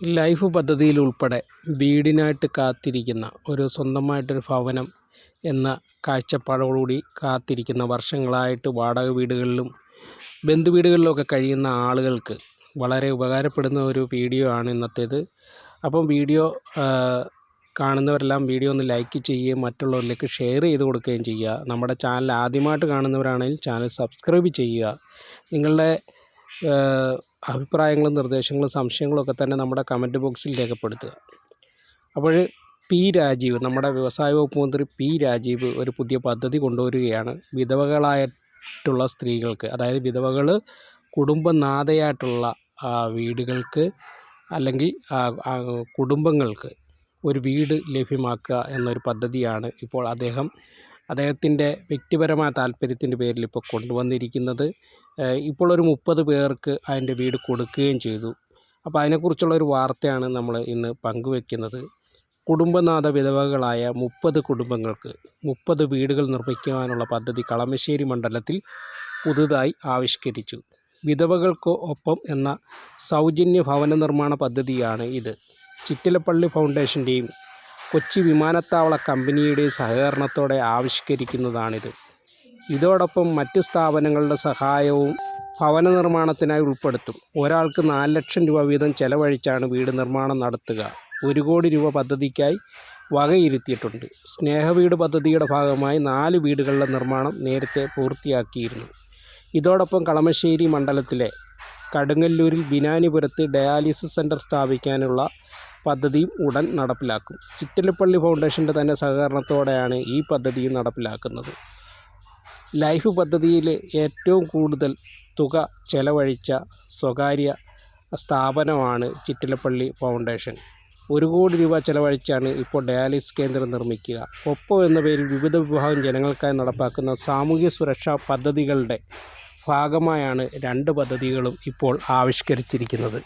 Life പദ്ധതിയിൽ ഉൾപ്പെടെ വീടിനായിട്ട് കാത്തിരിക്കുന്ന ഒരു സ്വന്തമായിട്ടൊരു ഭവനം എന്ന കാഴ്ചപ്പാടോടുകൂടി കാത്തിരിക്കുന്ന വർഷങ്ങളായിട്ട് വാടക വീടുകളിലും ബന്ധുവീടുകളിലുമൊക്കെ കഴിയുന്ന ആളുകൾക്ക് വളരെ ഉപകാരപ്പെടുന്ന ഒരു വീഡിയോ ആണ് ഇന്നത്തേത്. അപ്പം വീഡിയോ കാണുന്നവരെല്ലാം വീഡിയോ ഒന്ന് ലൈക്ക് ചെയ്യുകയും മറ്റുള്ളവരിലേക്ക് ഷെയർ ചെയ്ത് കൊടുക്കുകയും ചെയ്യുക. നമ്മുടെ ചാനൽ ആദ്യമായിട്ട് കാണുന്നവരാണെങ്കിൽ ചാനൽ സബ്സ്ക്രൈബ് ചെയ്യുക. നിങ്ങളുടെ അഭിപ്രായങ്ങളും നിർദ്ദേശങ്ങളും സംശയങ്ങളും ഒക്കെ തന്നെ നമ്മുടെ കമന്റ് ബോക്സിൽ രേഖപ്പെടുത്തുക. അപ്പോൾ പി രാജീവ് നമ്മുടെ വ്യവസായ വകുപ്പ് മന്ത്രി പി രാജീവ് ഒരു പുതിയ പദ്ധതി കൊണ്ടുവരികയാണ്. വിധവകളായിട്ടുള്ള സ്ത്രീകൾക്ക് അതായത് വിധവകൾ കുടുംബനാഥയായിട്ടുള്ള വീടുകൾക്ക് അല്ലെങ്കിൽ കുടുംബങ്ങൾക്ക് ഒരു വീട് ലഭ്യമാക്കുക എന്നൊരു പദ്ധതിയാണ് ഇപ്പോൾ അദ്ദേഹം അദ്ദേഹത്തിന്റെ വ്യക്തിപരമായ താല്പര്യത്തിന്റെ പേരിൽ ഇപ്പോൾ കൊണ്ടുവന്നിരിക്കുന്നത് ഇപ്പോൾ ഒരു മുപ്പത് പേർക്ക് അതിന്റെ വീട് കൊടുക്കുകയും ചെയ്തു. അപ്പോൾ അതിനെക്കുറിച്ചുള്ള ഒരു വാർത്തയാണ് നമ്മൾ ഇന്ന് പങ്കുവെക്കുന്നത്. കുടുംബനാഥ വിധവകളായ മുപ്പത് കുടുംബങ്ങൾക്ക് മുപ്പത് വീടുകൾ നിർമ്മിക്കുവാനുള്ള പദ്ധതി കളമശ്ശേരി മണ്ഡലത്തിൽ പുതുതായി ആവിഷ്കരിച്ചു. വിധവകൾക്ക് ഒപ്പം എന്ന സൗജന്യ ഭവന നിർമ്മാണ പദ്ധതിയാണ് ഇത്. ചിറ്റിലപ്പള്ളി ഫൗണ്ടേഷന്റെയും കൊച്ചി വിമാനത്താവള കമ്പനിയുടെ സഹകരണത്തോടെ ആവിഷ്കരിക്കുന്നതാണിത്. ഇതോടൊപ്പം മറ്റു സ്ഥാപനങ്ങളുടെ സഹായവും ഭവന നിർമ്മാണത്തിനായി ഉൾപ്പെടുത്തും. ഒരാൾക്ക് നാല് ലക്ഷം രൂപ വീതം ചെലവഴിച്ചാണ് വീട് നിർമ്മാണം നടത്തുക. ഒരു കോടി രൂപ പദ്ധതിക്കായി വകയിരുത്തിയിട്ടുണ്ട്. സ്നേഹവീട് പദ്ധതിയുടെ ഭാഗമായി നാല് വീടുകളുടെ നിർമ്മാണം നേരത്തെ പൂർത്തിയാക്കിയിരുന്നു. ഇതോടൊപ്പം കളമശ്ശേരി മണ്ഡലത്തിലെ കടുങ്ങല്ലൂരിൽ ബിനാനിപുരത്ത് ഡയാലിസിസ് സെന്റർ സ്ഥാപിക്കാനുള്ള പദ്ധതിയും ഉടൻ നടപ്പിലാക്കും. ചിറ്റലപ്പള്ളി ഫൗണ്ടേഷന്റെ തന്നെ സഹകരണത്തോടെയാണ് ഈ പദ്ധതിയും നടപ്പിലാക്കുന്നത്. ലൈഫ് പദ്ധതിയിൽ ഏറ്റവും കൂടുതൽ തുക ചെലവഴിച്ച സ്വകാര്യ സ്ഥാപനമാണ് ചിറ്റലപ്പള്ളി ഫൗണ്ടേഷൻ. ഒരു കോടി രൂപ ചെലവഴിച്ചാണ് ഇപ്പോൾ ഡയാലിസിസ് കേന്ദ്രം നിർമ്മിക്കുക. ഒപ്പം എന്ന പേരിൽ വിവിധ വിഭാഗം ജനങ്ങൾക്കായി നടപ്പാക്കുന്ന സാമൂഹ്യ സുരക്ഷാ പദ്ധതികളുടെ ഭാഗമായാണ് രണ്ട് പദ്ധതികളും ഇപ്പോൾ ആവിഷ്കരിച്ചിരിക്കുന്നത്.